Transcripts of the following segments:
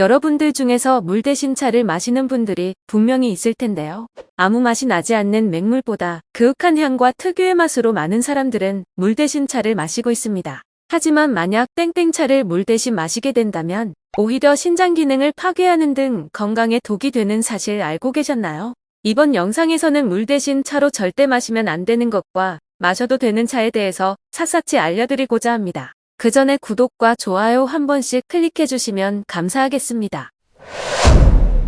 여러분들 중에서 물 대신 차를 마시는 분들이 분명히 있을 텐데요. 아무 맛이 나지 않는 맹물보다 그윽한 향과 특유의 맛으로 많은 사람들은 물 대신 차를 마시고 있습니다. 하지만 만약 땡땡차를 물 대신 마시게 된다면 오히려 신장 기능을 파괴하는 등 건강에 독이 되는 사실 알고 계셨나요? 이번 영상에서는 물 대신 차로 절대 마시면 안 되는 것과 마셔도 되는 차에 대해서 샅샅이 알려드리고자 합니다. 그 전에 구독과 좋아요 한 번씩 클릭해 주시면 감사하겠습니다.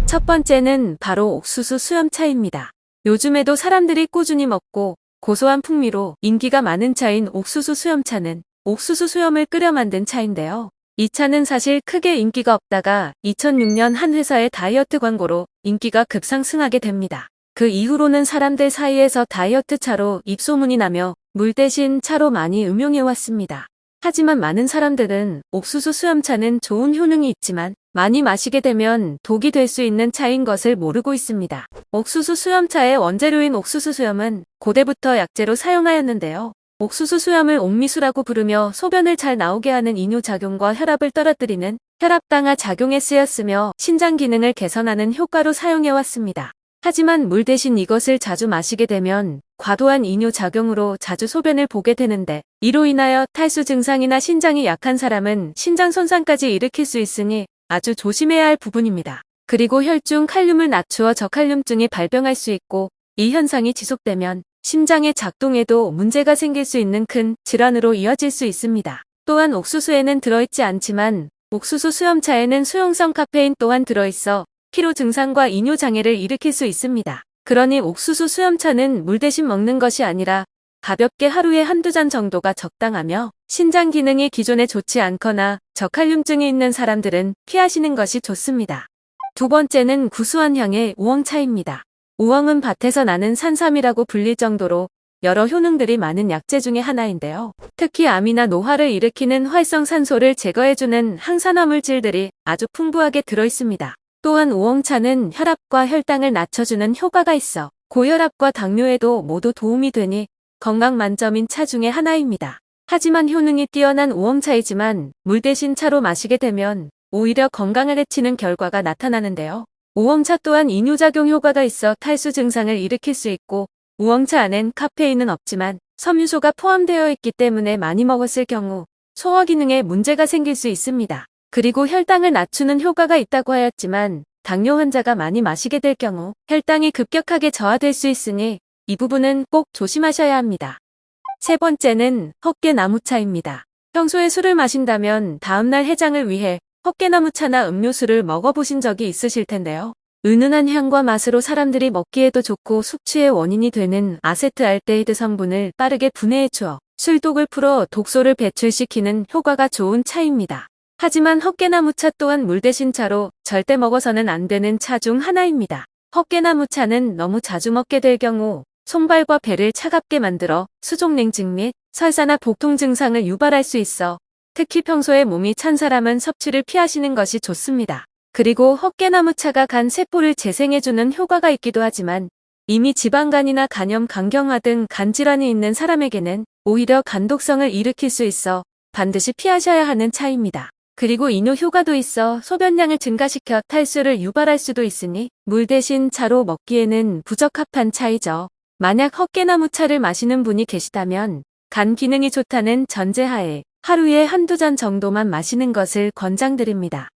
첫 번째는 바로 옥수수 수염차입니다. 요즘에도 사람들이 꾸준히 먹고 고소한 풍미로 인기가 많은 차인 옥수수 수염차는 옥수수 수염을 끓여 만든 차인데요. 이 차는 사실 크게 인기가 없다가 2006년 한 회사의 다이어트 광고로 인기가 급상승하게 됩니다. 그 이후로는 사람들 사이에서 다이어트 차로 입소문이 나며 물 대신 차로 많이 음용해 왔습니다. 하지만 많은 사람들은 옥수수 수염차는 좋은 효능이 있지만 많이 마시게 되면 독이 될 수 있는 차인 것을 모르고 있습니다. 옥수수 수염차의 원재료인 옥수수 수염은 고대부터 약재로 사용하였는데요. 옥수수 수염을 옥미수라고 부르며 소변을 잘 나오게 하는 이뇨작용과 혈압을 떨어뜨리는 혈압당화 작용에 쓰였으며 신장 기능을 개선하는 효과로 사용해왔습니다. 하지만 물 대신 이것을 자주 마시게 되면 과도한 이뇨 작용으로 자주 소변을 보게 되는데 이로 인하여 탈수 증상이나 신장이 약한 사람은 신장 손상까지 일으킬 수 있으니 아주 조심해야 할 부분입니다. 그리고 혈중 칼륨을 낮추어 저칼륨증이 발병할 수 있고 이 현상이 지속되면 심장의 작동에도 문제가 생길 수 있는 큰 질환으로 이어질 수 있습니다. 또한 옥수수에는 들어있지 않지만 옥수수 수염차에는 수용성 카페인 또한 들어있어 피로 증상과 이뇨 장애를 일으킬 수 있습니다. 그러니 옥수수 수염차는 물 대신 먹는 것이 아니라 가볍게 하루에 한두 잔 정도가 적당하며 신장 기능이 기존에 좋지 않거나 저칼륨증이 있는 사람들은 피하시는 것이 좋습니다. 두 번째는 구수한 향의 우엉차입니다. 우엉은 밭에서 나는 산삼이라고 불릴 정도로 여러 효능들이 많은 약재 중의 하나인데요. 특히 암이나 노화를 일으키는 활성산소를 제거해주는 항산화 물질들이 아주 풍부하게 들어있습니다. 또한 우엉차는 혈압과 혈당을 낮춰주는 효과가 있어 고혈압과 당뇨에도 모두 도움이 되니 건강 만점인 차 중의 하나입니다. 하지만 효능이 뛰어난 우엉차이지만 물 대신 차로 마시게 되면 오히려 건강을 해치는 결과가 나타나는데요. 우엉차 또한 이뇨작용 효과가 있어 탈수 증상을 일으킬 수 있고 우엉차 안엔 카페인은 없지만 섬유소가 포함되어 있기 때문에 많이 먹었을 경우 소화 기능에 문제가 생길 수 있습니다. 그리고 혈당을 낮추는 효과가 있다고 하였지만 당뇨 환자가 많이 마시게 될 경우 혈당이 급격하게 저하될 수 있으니 이 부분은 꼭 조심하셔야 합니다. 세 번째는 헛개나무차입니다. 평소에 술을 마신다면 다음날 해장을 위해 헛개나무차나 음료수를 먹어보신 적이 있으실 텐데요. 은은한 향과 맛으로 사람들이 먹기에도 좋고 숙취의 원인이 되는 아세트알데히드 성분을 빠르게 분해해 주어 술독을 풀어 독소를 배출시키는 효과가 좋은 차입니다. 하지만 헛개나무차 또한 물 대신 차로 절대 먹어서는 안 되는 차 중 하나입니다. 헛개나무차는 너무 자주 먹게 될 경우 손발과 배를 차갑게 만들어 수족냉증 및 설사나 복통 증상을 유발할 수 있어 특히 평소에 몸이 찬 사람은 섭취를 피하시는 것이 좋습니다. 그리고 헛개나무차가 간 세포를 재생해주는 효과가 있기도 하지만 이미 지방간이나 간염, 간경화 등 간질환이 있는 사람에게는 오히려 간독성을 일으킬 수 있어 반드시 피하셔야 하는 차입니다. 그리고 이뇨 효과도 있어 소변량을 증가시켜 탈수를 유발할 수도 있으니 물 대신 차로 먹기에는 부적합한 차이죠. 만약 헛개나무 차를 마시는 분이 계시다면 간 기능이 좋다는 전제하에 하루에 한두 잔 정도만 마시는 것을 권장드립니다.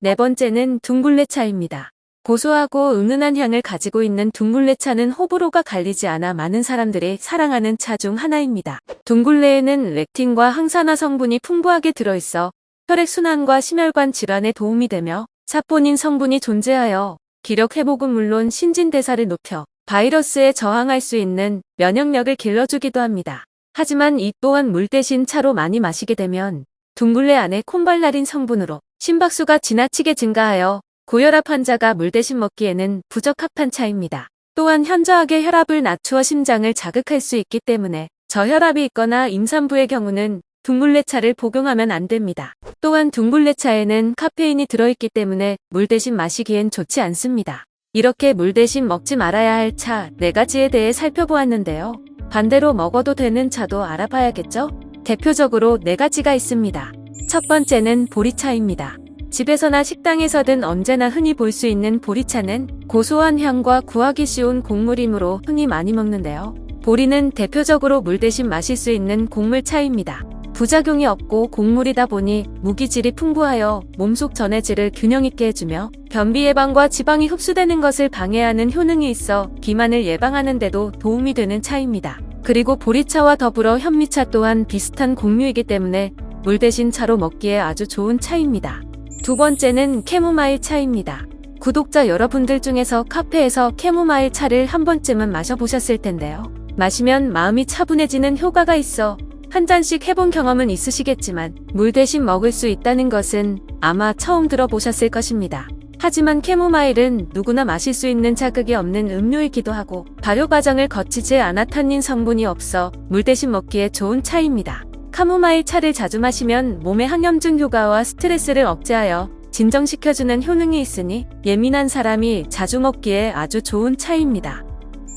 네 번째는 둥글레차입니다. 고소하고 은은한 향을 가지고 있는 둥글레차는 호불호가 갈리지 않아 많은 사람들이 사랑하는 차 중 하나입니다. 둥글레에는 렉틴과 항산화 성분이 풍부하게 들어있어 혈액순환과 심혈관 질환에 도움이 되며 사포닌 성분이 존재하여 기력 회복은 물론 신진대사를 높여 바이러스에 저항할 수 있는 면역력을 길러주기도 합니다. 하지만 이 또한 물 대신 차로 많이 마시게 되면 둥글레 안에 콤발라린 성분으로 심박수가 지나치게 증가하여 고혈압 환자가 물 대신 먹기에는 부적합한 차입니다. 또한 현저하게 혈압을 낮추어 심장을 자극할 수 있기 때문에 저혈압이 있거나 임산부의 경우는 둥글레차를 복용하면 안 됩니다. 또한 둥글레차에는 카페인이 들어있기 때문에 물 대신 마시기엔 좋지 않습니다. 이렇게 물 대신 먹지 말아야 할 차 4가지에 대해 살펴보았는데요. 반대로 먹어도 되는 차도 알아봐야겠죠? 대표적으로 4가지가 있습니다. 첫 번째는 보리차입니다. 집에서나 식당에서든 언제나 흔히 볼 수 있는 보리차는 고소한 향과 구하기 쉬운 곡물이므로 흔히 많이 먹는데요. 보리는 대표적으로 물 대신 마실 수 있는 곡물차입니다. 부작용이 없고 곡물이다 보니 무기질이 풍부하여 몸속 전해질을 균형 있게 해주며 변비 예방과 지방이 흡수되는 것을 방해하는 효능이 있어 비만을 예방하는 데도 도움이 되는 차입니다. 그리고 보리차와 더불어 현미차 또한 비슷한 곡류이기 때문에 물 대신 차로 먹기에 아주 좋은 차입니다. 두 번째는 캐모마일 차입니다. 구독자 여러분들 중에서 카페에서 캐모마일 차를 한 번쯤은 마셔보셨을 텐데요. 마시면 마음이 차분해지는 효과가 있어 한 잔씩 해본 경험은 있으시겠지만 물 대신 먹을 수 있다는 것은 아마 처음 들어보셨을 것입니다. 하지만 캐모마일은 누구나 마실 수 있는 자극이 없는 음료이기도 하고 발효 과정을 거치지 않아 탄닌 성분이 없어 물 대신 먹기에 좋은 차입니다. 카모마일 차를 자주 마시면 몸의 항염증 효과와 스트레스를 억제하여 진정시켜주는 효능이 있으니 예민한 사람이 자주 먹기에 아주 좋은 차입니다.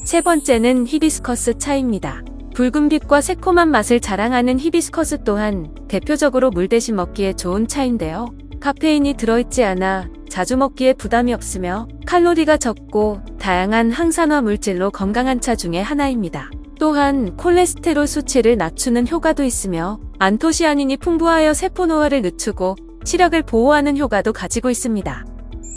세 번째는 히비스커스 차입니다. 붉은 빛과 새콤한 맛을 자랑하는 히비스커스 또한 대표적으로 물 대신 먹기에 좋은 차인데요. 카페인이 들어있지 않아 자주 먹기에 부담이 없으며 칼로리가 적고 다양한 항산화 물질로 건강한 차 중에 하나입니다. 또한 콜레스테롤 수치를 낮추는 효과도 있으며 안토시아닌이 풍부하여 세포 노화를 늦추고 시력을 보호하는 효과도 가지고 있습니다.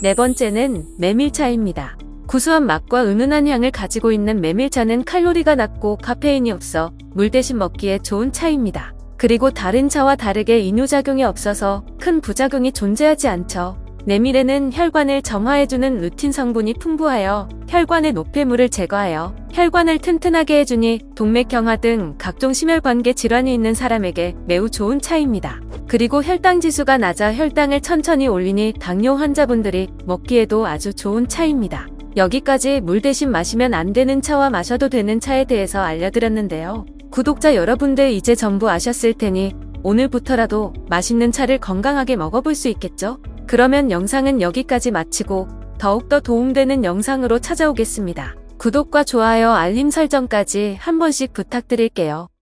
네 번째는 메밀차입니다. 구수한 맛과 은은한 향을 가지고 있는 메밀차는 칼로리가 낮고 카페인이 없어 물 대신 먹기에 좋은 차입니다. 그리고 다른 차와 다르게 이뇨작용이 없어서 큰 부작용이 존재하지 않죠. 메밀에는 혈관을 정화해주는 루틴 성분이 풍부하여 혈관의 노폐물을 제거하여 혈관을 튼튼하게 해주니 동맥경화 등 각종 심혈관계 질환이 있는 사람에게 매우 좋은 차입니다. 그리고 혈당 지수가 낮아 혈당을 천천히 올리니 당뇨 환자분들이 먹기에도 아주 좋은 차입니다. 여기까지 물 대신 마시면 안 되는 차와 마셔도 되는 차에 대해서 알려드렸는데요. 구독자 여러분들 이제 전부 아셨을 테니 오늘부터라도 맛있는 차를 건강하게 먹어볼 수 있겠죠? 그러면 영상은 여기까지 마치고 더욱더 도움되는 영상으로 찾아오겠습니다. 구독과 좋아요, 알림 설정까지 한 번씩 부탁드릴게요.